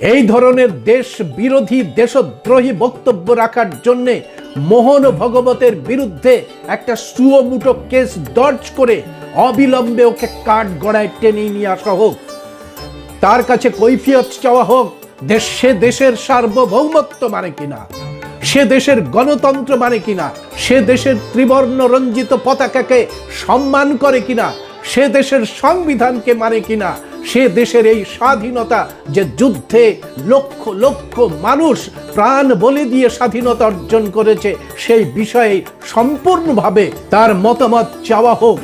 এই ধরনের দেশ বিরোধী দেশদ্রোহী বক্তব্য রাখার জন্যে মোহন ভগবতের বিরুদ্ধে একটা সুয়মুটো কেস দর্জ করে অবিলম্বে ওকে কাঠ গড়ায় টেনে নিয়ে আসা হোক। তার কাছে কৈফিয়ত চাওয়া হোক সে দেশের সার্বভৌমত্ব মানে কিনা সে দেশের গণতন্ত্র মানে কিনা সে দেশের ত্রিবর্ণ রঞ্জিত পতাকাকে সম্মান করে কিনা সে দেশের সংবিধানকে মানে কিনা সে দেশের এই স্বাধীনতা যে যুদ্ধে লক্ষ লক্ষ মানুষ প্রাণ বলে দিয়ে স্বাধীনতা অর্জন করেছে, সেই বিষয়ে সম্পূর্ণভাবে তার মতামত চাওয়া হোক।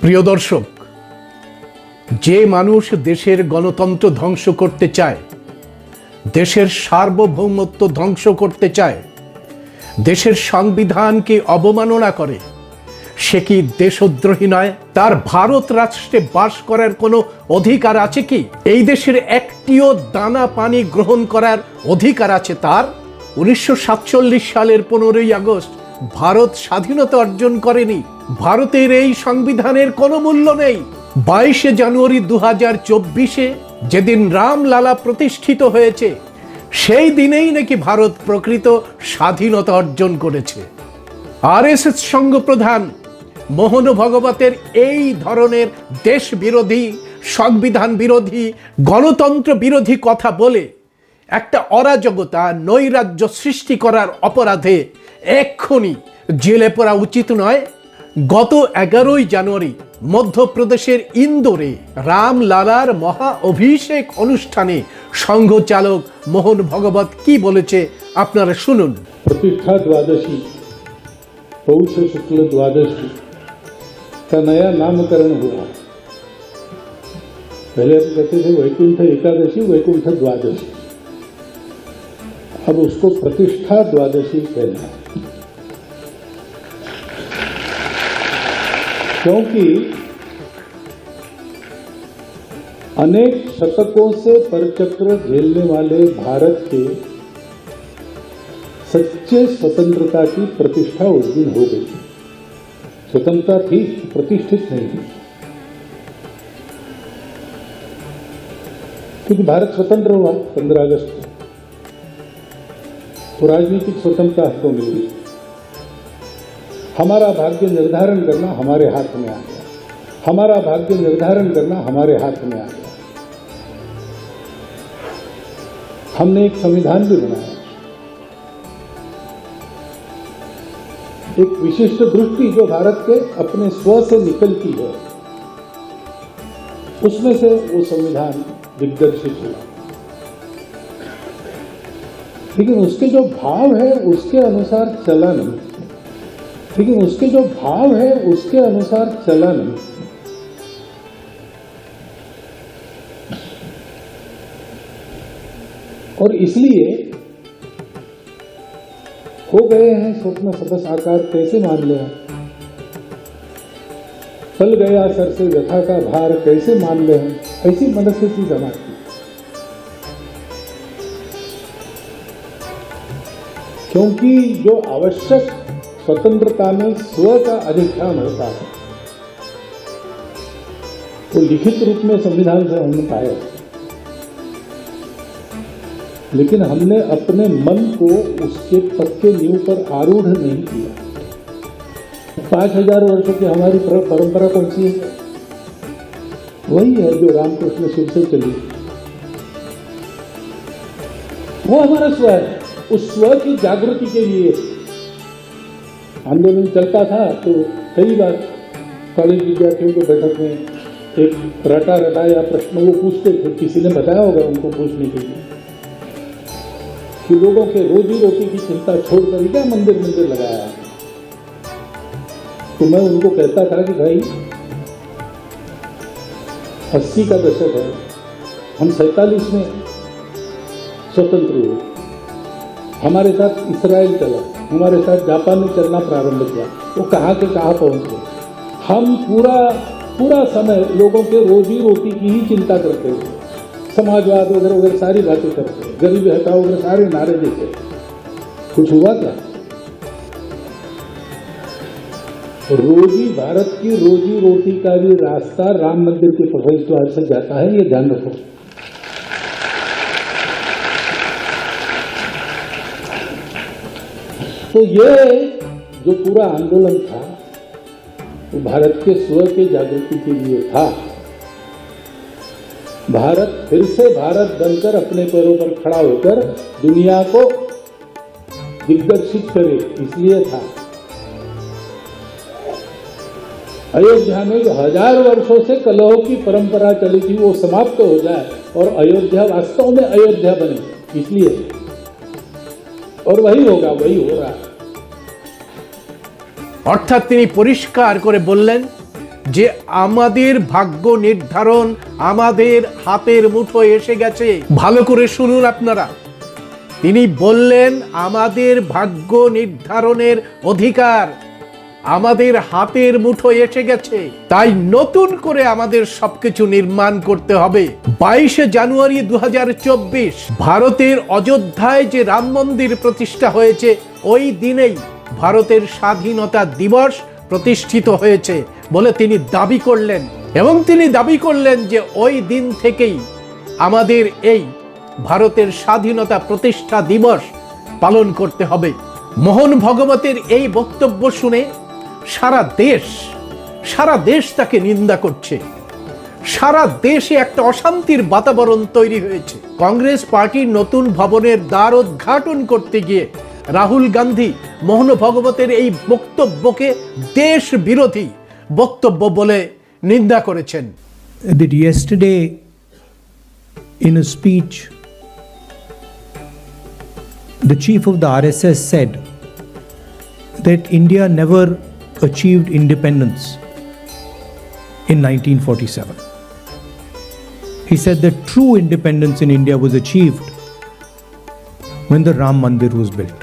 প্রিয় দর্শক, যে মানুষ দেশের গণতন্ত্র ধ্বংস করতে চায় দেশের সার্বভৌমত্ব ধ্বংস করতে চায়। দেশের সংবিধানকে অবমাননা করে। সে কি দেশদ্রোহী নয়? তার ভারত রাষ্ট্রে বাস করার কোনো অধিকার আছে কি? এই দেশের একটিও দানা পানি গ্রহণ করার অধিকার আছে তার? উনিশশো সাতচল্লিশ সালের পনেরোই আগস্ট, ভারত স্বাধীনতা অর্জন করেনি। ভারতের এই সংবিধানের কোনো মূল্য নেই। বাইশে জানুয়ারি দু হাজার চব্বিশে যেদিন রামলালা প্রতিষ্ঠিত হয়েছে, সেই দিনেই নাকি ভারত প্রকৃত স্বাধীনতা অর্জন করেছে। আরএসএস সংঘ প্রধান মোহন ভগবতের এই ধরনের দেশ বিরোধী সংবিধান বিরোধী গণতন্ত্র বিরোধী কথা বলে একটা অরাজকতা, নৈরাজ্য সৃষ্টি করার অপরাধে এক্ষুনি জেলে পড়া উচিত নয়। গত এগারোই জানুয়ারি মধ্যপ্রদেশের ইন্দোরে রামলালার মহা অভিষেক অনুষ্ঠানে সংঘ চালক মোহন ভগবত কি বলেছে আপনারা শুনুন प्रतिष्ठा द्वादशी पौष शुक्ल द्वादशी का नया नामकरण हुआ पहले हम कहते थे वैकुंठ एकादशी वैकुंठ द्वादशी अब उसको प्रतिष्ठा द्वादशी कहना है क्योंकि अनेक शतकों से परचक्र झेलने वाले भारत के सच्चे स्वतंत्रता की प्रतिष्ठा उस दिन हो गई। स्वतंत्रता थी, प्रतिष्ठित नहीं थी। क्योंकि भारत स्वतंत्र हुआ पंद्रह अगस्त को। तो राजनीतिक स्वतंत्रता हमको मिल गई हमारा भाग्य निर्धारण करना हमारे हाथ में आ गया। हमारा भाग्य निर्धारण करना हमारे हाथ में आ गया। हमने एक संविधान भी बनाया। एक विशिष्ट दृष्टि जो भारत के अपने स्व से निकलती है, उसमें से वो संविधान दिग्दर्शित हुआ। लेकिन उसके जो भाव है, उसके अनुसार चला नहीं लेकिन उसके जो भाव है, उसके अनुसार चला नहीं और इसलिए हो गए हैं स्वप्न सदस आकार, कैसे मान ले? फल गया, सर से व्यथा का भार, कैसे मान ले? ऐसी मनस्थिति समाज की। क्योंकि जो आवश्यक स्वतंत्रता में स्व का अधिष्ठान होता है, वो तो लिखित रूप में संविधान से हमने पाया। लेकिन हमने अपने मन को उसके पक्के नींव पर आरूढ़ नहीं किया। पाँच हज़ार वर्षों की हमारी पर- परंपरा कौन सी है? वही है जो रामकृष्ण शिव से चली। वो हमारा स्व है। उस स्व की जागृति के लिए आंदोलन चलता था तो कई बार कॉलेज विद्यार्थियों के बैठक में एक रटा रटाया प्रश्न वो पूछते थे। किसी ने बताया होगा उनको पूछने के लिए। कि लोगों के रोजी रोटी की चिंता छोड़कर क्या मंदिर मंदिर लगाया। तो मैं उनको कहता था कि भाई, अस्सी का दशक है, हम सैतालीस में स्वतंत्र हुए। हमारे साथ इसराइल चला, हमारे साथ जापान ने चलना प्रारंभ किया। वो कहाँ के कहाँ पहुँच गए? हम पूरा पूरा समय लोगों के रोजी रोटी की ही चिंता करते थे समाजवाद वगैरह वगैरह सारी बातें करते गरीबी हटाओ वगैरह सारे नारे देते कुछ हुआ क्या? रोजी भारत की रोजी रोटी का भी रास्ता राम मंदिर के प्रवेश द्वार से जाता है, ये ध्यान रखो। तो ये जो पूरा आंदोलन था, वो भारत के स्व के जागृति के लिए था। भारत फिर से भारत बनकर अपने पैरों पर खड़ा होकर दुनिया को दिग्दर्शित करे इसलिए था अयोध्या में जो हजार वर्षों से कलहों की परंपरा चली थी वो समाप्त हो जाए और अयोध्या वास्तव में अयोध्या बने इसलिए और वही होगा वही हो रहा है অর্থাৎ তিনি পরিষ্কার করে বললেন যে আমাদের ভাগ্য নির্ধারণ আমাদের হাতের মুঠো এসে গেছে। ভালো করে শুনুন আপনারা। তিনি বললেন, আমাদের ভাগ্য নির্ধারণের অধিকার আমাদের হাতের মুঠো এসে গেছে। তাই নতুন করে আমাদের সবকিছু নির্মাণ করতে হবে। বাইশে জানুয়ারি দু হাজার চব্বিশ, ভারতের অযোধ্যায় যে রাম মন্দির প্রতিষ্ঠা হয়েছে, ওই দিনেই ভারতের স্বাধীনতা দিবস প্রতিষ্ঠিত হয়েছে বলে তিনি দাবি করলেন। এবং তিনি দাবি করলেন যে ওই দিন থেকেই আমাদের এই ভারতের স্বাধীনতা প্রতিষ্ঠা দিবস পালন করতে হবে। মোহন ভগবতের এই বক্তব্য শুনে সারা দেশ সারা দেশ তাকে নিন্দা করছে। সারা দেশে একটা অশান্তির বাতাবরণ তৈরি হয়েছে। কংগ্রেস পার্টির নতুন ভবনের দ্বার উদ্ঘাটন করতে গিয়ে রাহুল গান্ধী মোহন ভগবতের এই বক্তব্যকে দেশ বিরোধী বক্তব্য বলে নিন্দা করেছেন that yesterday in a speech the chief of the RSS said that India never achieved independence in 1947. He said that true independence in India was achieved when the Ram Mandir was built.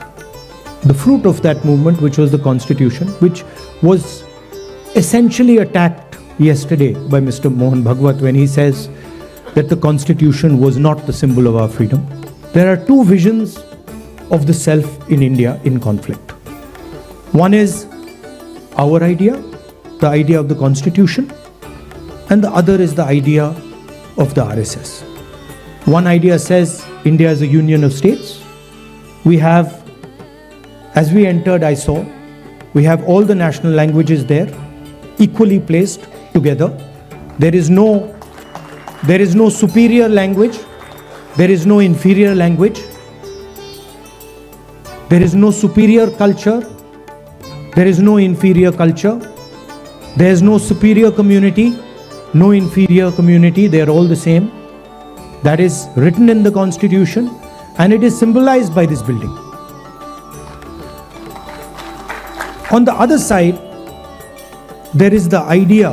The fruit of that movement, which was the constitution, which was essentially attacked yesterday by Mr. Mohan Bhagwat when he says that the constitution was not the symbol of our freedom. There are two visions of the self in India in conflict. One is our idea, the idea of the constitution, and the other is the idea of the RSS. One idea says India is a union of states. We have, as we entered, I saw, we have all the national languages there, equally placed together. There is no, there is no superior language. There is no inferior language. There is no superior culture. There is no inferior culture. There is no superior community, no inferior community. They are all the same. That is written in the Constitution and it is symbolized by this building. On the other side, there is the idea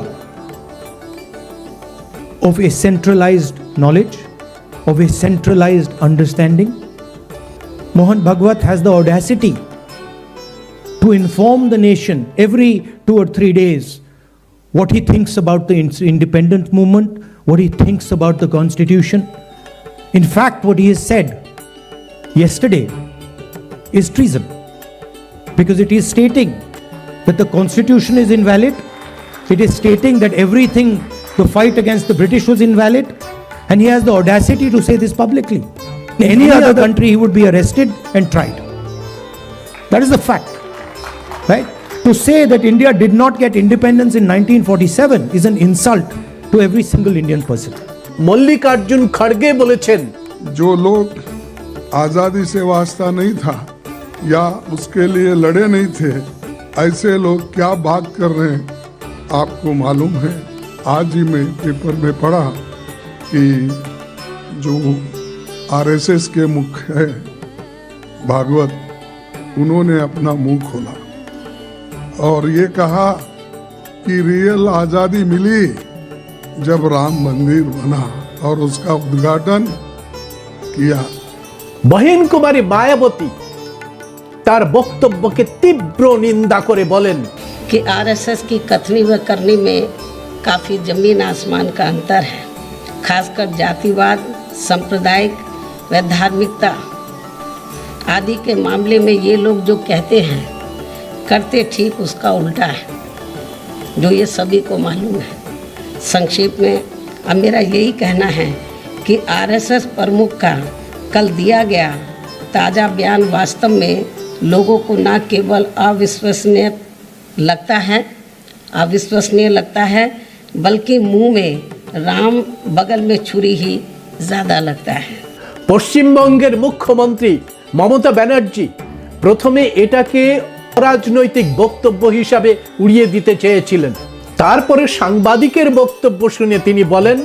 of a centralized knowledge, of a centralized understanding. Mohan Bhagwat has the audacity to inform the nation every two or three days what he thinks about the independent movement, what he thinks about the constitution. In fact, what he has said yesterday is treason because it is stating that the constitution is invalid, it is stating that everything, the fight against the British was invalid, and he has the audacity to say this publicly. In any other country, he would be arrested and tried. That is the fact. Right? To say that India did not get independence in 1947 is an insult to every single Indian person. Mallikarjun খড়গে বলেছেন जो लोग आज़ादी से वास्ता नहीं था या उसके लिए लड़े नहीं थे ऐसे लोग क्या बात कर रहे हैं? आपको मालूम है, आज ही मैं पेपर में पढ़ा कि जो आरएसएस के मुख्य है, भागवत, उन्होंने अपना मुँह खोला। और ये कहा कि रियल आज़ादी मिली जब राम मंदिर बना और उसका उद्घाटन किया। बहन कुमारी मायावती তার বক্তব্যকে তীব্র নিন্দা করে বলেন कि आरएसएस की कथनी व करनी में काफ़ी जमीन आसमान का अंतर है खासकर जातिवाद सांप्रदायिक व धार्मिकता आदि के मामले में ये लोग जो कहते हैं करते ठीक उसका उल्टा है जो ये सभी को मालूम है संक्षेप में अब मेरा यही कहना है कि आरएसएस प्रमुख का कल दिया गया ताज़ा बयान वास्तव में लोगों को न केवल अविश्वसनीय लगता है अविश्वसनीय लगता है बल्कि मुंह में राम बगल में छुरी ही ज़्यादा लगता है পশ্চিমবঙ্গের মুখ্যমন্ত্রী মমতা ব্যানার্জি প্রথমে এটাকে অরাজনৈতিক বক্তব্য হিসাবে উড়িয়ে দিতে চেয়েছিলেন তারপরে সাংবাদিকের বক্তব্য শুনে তিনি বলেন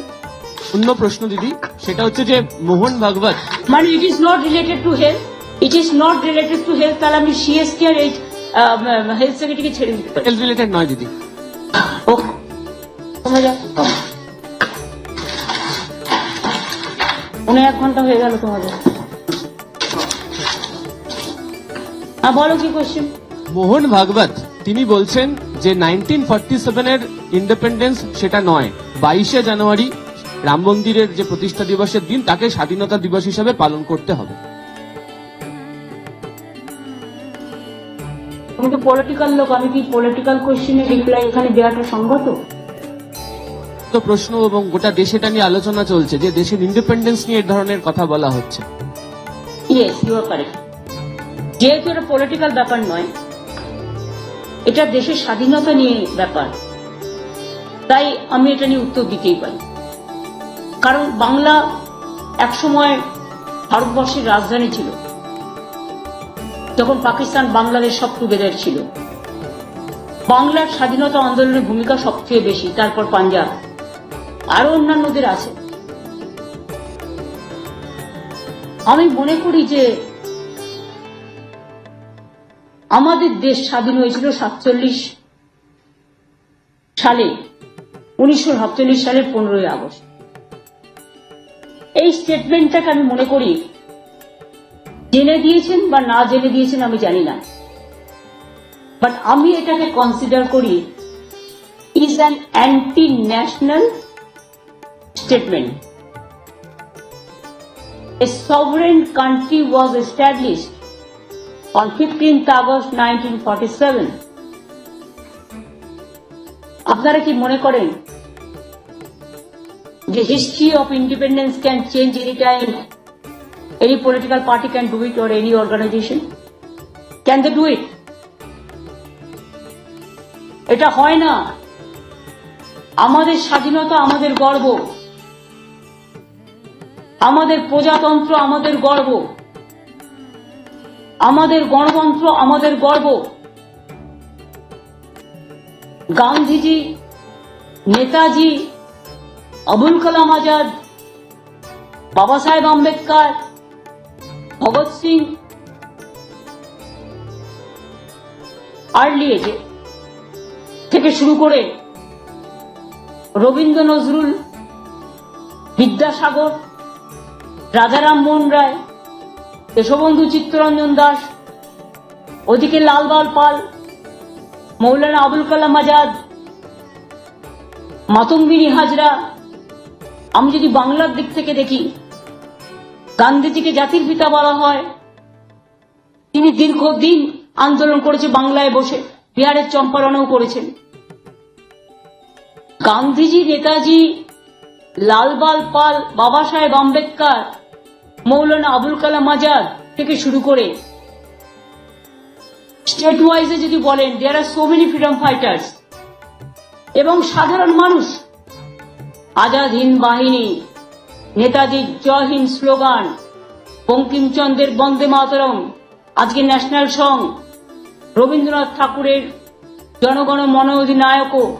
অন্য প্রশ্ন দিদি সেটা হচ্ছে যে মোহন ভাগবত মানে it is not related to health it is not related to health তাহলে আমি সিএসটি আর এই হেলথ সেক্রেটারিকে ছেড়ে দিতে পারি। হেলথ রিলেটেড নয় দিদি। ওকে উনি এক ঘণ্টা হয়ে গেল তোমাদের। হ্যাঁ বলো কি কোশ্চেন মোহন ভাগবত তিনি বলছেন যে নাইনটিন ফর্টি সেভেনের ইন্ডিপেন্ডেন্স সেটা নয়। বাইশে জানুয়ারি রাম মন্দিরের যে প্রতিষ্ঠা দিবসের দিন তাকে স্বাধীনতা দিবস হিসাবে পালন করতে হবে। তুমি তো পলিটিক্যাল লোক আমি কি পলিটিক্যাল কোশ্চেনে রিপ্লাই এখানে দেওয়াটা সঙ্গত তো প্রশ্ন এবং গোটা দেশে এটা নিয়ে আলোচনা চলছে যে দেশের ইন্ডিপেন্ডেন্স নিয়ে এ ধরনের কথা বলা হচ্ছে। ইয়েস ইউ আর কারেক্ট যেহেতু এটা পলিটিক্যাল ব্যাপার নয় এটা দেশের স্বাধীনতা নিয়ে ব্যাপার। তাই আমি এটা নিয়ে উত্তর দিতেই পারি। কারণ বাংলা একসময় ভারতবর্ষের রাজধানী ছিল। যখন পাকিস্তান বাংলাদেশ সব টুগেদার ছিল। বাংলার স্বাধীনতা আন্দোলনের ভূমিকা সবচেয়ে বেশি, তারপর পাঞ্জাব। আরও অন্যান্যদের আছে। আমি মনে করি যে আমাদের দেশ স্বাধীন হয়েছিল সাতচল্লিশ সালে, উনিশশো সাতচল্লিশ সালের পনেরোই আগস্ট। এই স্টেটমেন্টটাকে আমি মনে করি জেনে দিয়েছেন বা না জেনে দিয়েছেন আমি জানি না। বাট আমি এটাকে কনসিডার করি is an anti national statement a sovereign country was established on 15th August 1947. আপনারা কি মনে করেন যে history of independence can change any time any political party can do it or any organization can they do it এটা হয় না। আমাদের স্বাধীনতা আমাদের গর্ব। আমাদের প্রজাতন্ত্র আমাদের গর্ব। আমাদের গণতন্ত্র আমাদের গর্ব। গান্ধীজি, নেতাজি, আবুল কালাম আজাদ বাবা সাহেব আম্বেদকর ভগৎ সিং আর্লি এজে থেকে শুরু করে রবীন্দ্র নজরুল, বিদ্যাসাগর, রাজারাম মোহন রায় দেশবন্ধু চিত্তরঞ্জন দাস, ওদিকে লালবাল পাল, মৌলানা আবুল কালাম আজাদ, মাতঙ্গিনী হাজরা। আমি যদি বাংলার দিক থেকে দেখি গান্ধীজিকে জাতির পিতা বলা হয়। তিনি দীর্ঘদিন আন্দোলন করেছে, বাংলায় বসে, বিহারের চম্পারণেও করেছেন। গান্ধীজি, নেতাজি, লালবাল পাল, বাবা সাহেব আম্বেদকর, মৌলানা আবুল কালাম আজাদ থেকে শুরু করে স্টেট ওয়াইজে যদি বলেন there are so many freedom fighters এবং সাধারণ মানুষ, আজাদ হিন্দ বাহিনী নেতাজির জয় হিন্দ স্লোগান, বঙ্কিমচন্দ্রের বন্দে মাতরম, আজকে ন্যাশনাল সং, রবীন্দ্রনাথ ঠাকুরের জনগণ মন অধিনায়কও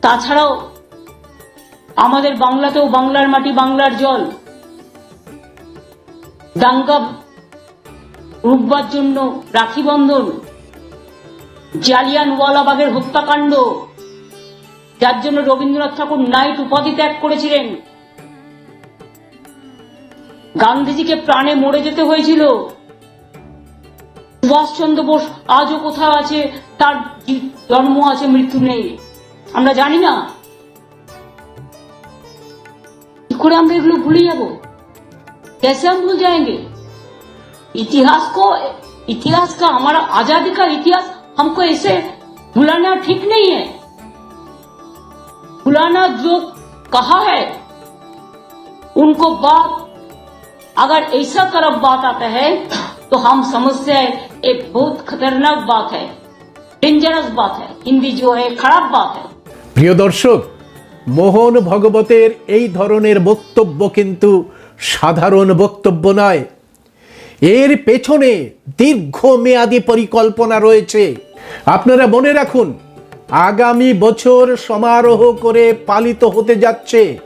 তাছাড়াও আমাদের বাংলাতেও বাংলার মাটি বাংলার জল। দাঙ্গা রুখবার জন্য রাখি বন্ধন জালিয়ান ওয়ালাবাগের হত্যাকাণ্ড। যার জন্য রবীন্দ্রনাথ ঠাকুর নাইট উপাধি ত্যাগ করেছিলেন গান্ধীজিকে প্রাণে মরে যেতে হয়েছিল সুভাষচন্দ্র বোস আজও কোথাও আছে তার জি- জন্ম আছে মৃত্যু নেই আমরা জানি না কি করে আমরা এগুলো ভুলে যাব कैसे हम भूल जाएंगे इतिहास को इतिहास का हमारा आजादी का इतिहास हमको ऐसे भुलाना ठीक नहीं है भुलाना जो कहा है उनको बात अगर ऐसा तरफ बात आता है तो हम समझते हैं एक बहुत खतरनाक बात है डेंजरस बात है हिंदी जो है खराब बात है প্রিয় দর্শক মোহন ভগবতের এই ধরনের বক্তব্য কিন্তু সাধারণ বক্তব্য নয় এর পেছনে দীর্ঘমেয়াদী পরিকল্পনা রয়েছে আপনারা মনে রাখুন আগামী বছর সমারোহ করে পালিত হতে যাচ্ছে।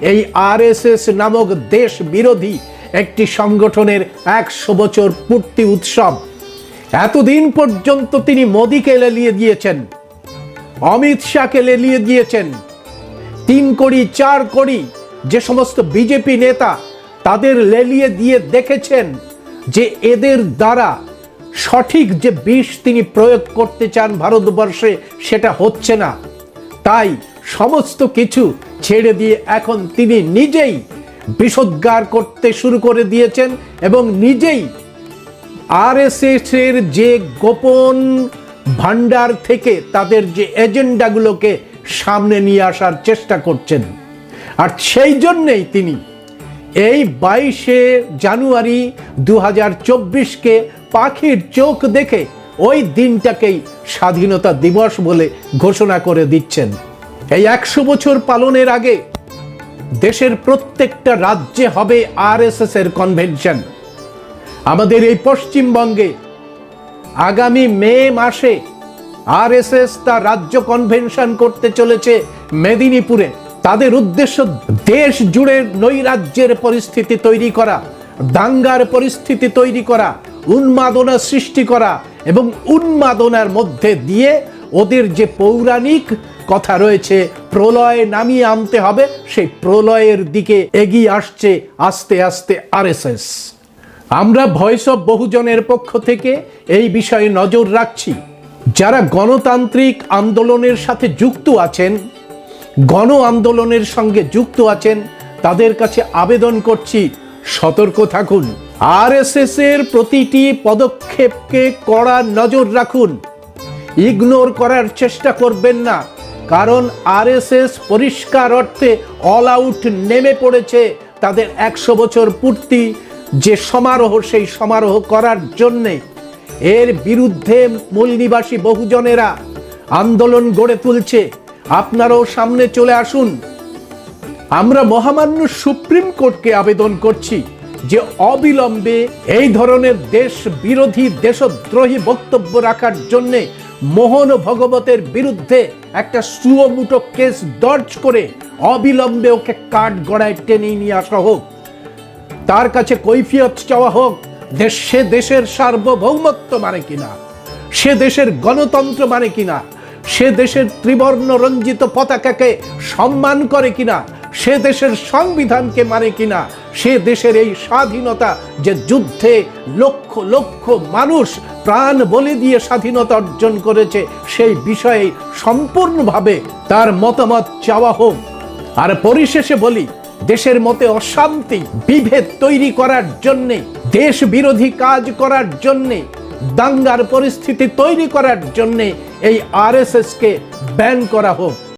এই আরএসএস নামক দেশ বিরোধী একটি সংগঠনের একশো বছর পূর্তি উৎসব। এতদিন পর্যন্ত তিনি মোদীকে লেলিয়ে দিয়েছেন। অমিত শাহকে লেলিয়ে দিয়েছেন। তিন কোটি, চার কোটি যে সমস্ত বিজেপি নেতা তাদের লেলিয়ে দিয়ে দেখেছেন যে এদের দ্বারা সঠিক যে বিষ তিনি প্রয়োগ করতে চান ভারতবর্ষে, সেটা হচ্ছে না। তাই সমস্ত কিছু ছেড়ে দিয়ে এখন তিনি নিজেই বিষোদ্গার করতে শুরু করে দিয়েছেন এবং নিজেই আরএসএস এর যে গোপন ভান্ডার থেকে তাদের যে এজেন্ডাগুলোকে সামনে নিয়ে আসার চেষ্টা করছেন। আর সেই জন্যেই তিনি এই বাইশে জানুয়ারি দু হাজার চব্বিশকে পাখির চোখ দেখে ওই দিনটাকেই স্বাধীনতা দিবস বলে ঘোষণা করে দিচ্ছেন। এই একশো বছর পালনের আগে দেশের প্রত্যেকটা রাজ্যে হবে আরএসএস এর কনভেনশন। আমাদের এই পশ্চিমবঙ্গে আগামী মে মাসে আরএসএস তার রাজ্য কনভেনশন করতে চলেছে মেদিনীপুরে। তাদের উদ্দেশ্য দেশ জুড়ে নৈরাজ্যের পরিস্থিতি তৈরি করা, দাঙ্গার পরিস্থিতি তৈরি করা উন্মাদনা সৃষ্টি করা এবং উন্মাদনার মধ্যে দিয়ে ওদের যে পৌরাণিক কথা রয়েছে, প্রলয় নামিয়ে আনতে হবে, সেই প্রলয়ের দিকে এগিয়ে আসছে আস্তে আস্তে আরএসএস। আমরা ভয়েস অফ বহুজনের পক্ষ থেকে এই বিষয়ে নজর রাখছি। যারা গণতান্ত্রিক আন্দোলনের সাথে যুক্ত আছেন, গণ আন্দোলনের সঙ্গে যুক্ত আছেন, তাদের কাছে আবেদন করছি সতর্ক থাকুন। আরএসএস এর প্রতিটি পদক্ষেপকে কড়া নজর রাখুন। ইগনোর করার চেষ্টা করবেন না, কারণ আরএসএস পরিষ্কার অর্থে অল আউট নেমে পড়েছে তাদের একশো বছর পূর্তি যে সমারোহ, সেই সমারোহ করার জন্যে। এর বিরুদ্ধে মূল নিবাসী বহুজনেরা আন্দোলন গড়ে তুলছে। আপনারাও সামনে চলে আসুন। আমরা মহামান্য সুপ্রিম কোর্টকে আবেদন করছি যে অবিলম্বে এই ধরনের দেশ বিরোধী দেশদ্রোহী বক্তব্য রাখার জন্যে মোহন ভগবতের বিরুদ্ধে একটা সুয়মুটো কেস দর্জ করে অবিলম্বে ওকে কাঠ গড়ায় টেনে নিয়ে আসা হোক। তার কাছে কৈফিয়ত চাওয়া হোক সে দেশের সার্বভৌমত্ব মানে কিনা, সে দেশের গণতন্ত্র মানে কিনা, সে দেশের ত্রিবর্ণ রঞ্জিত পতাকাকে সম্মান করে কিনা সে দেশের সংবিধানকে মানে কিনা? সে দেশের এই স্বাধীনতা যে যুদ্ধে লক্ষ লক্ষ মানুষ প্রাণ বলি দিয়ে স্বাধীনতা অর্জন করেছে, সেই বিষয়ে সম্পূর্ণভাবে তার মতামত চাওয়া হোক। আর পরিশেষে বলি, দেশের মতে অশান্তি, বিভেদ তৈরি করার জন্যে, দেশ বিরোধী কাজ করার জন্যে, দাঙ্গার পরিস্থিতি তৈরি করার জন্যে এই আরএসএস কে ব্যান করা হোক।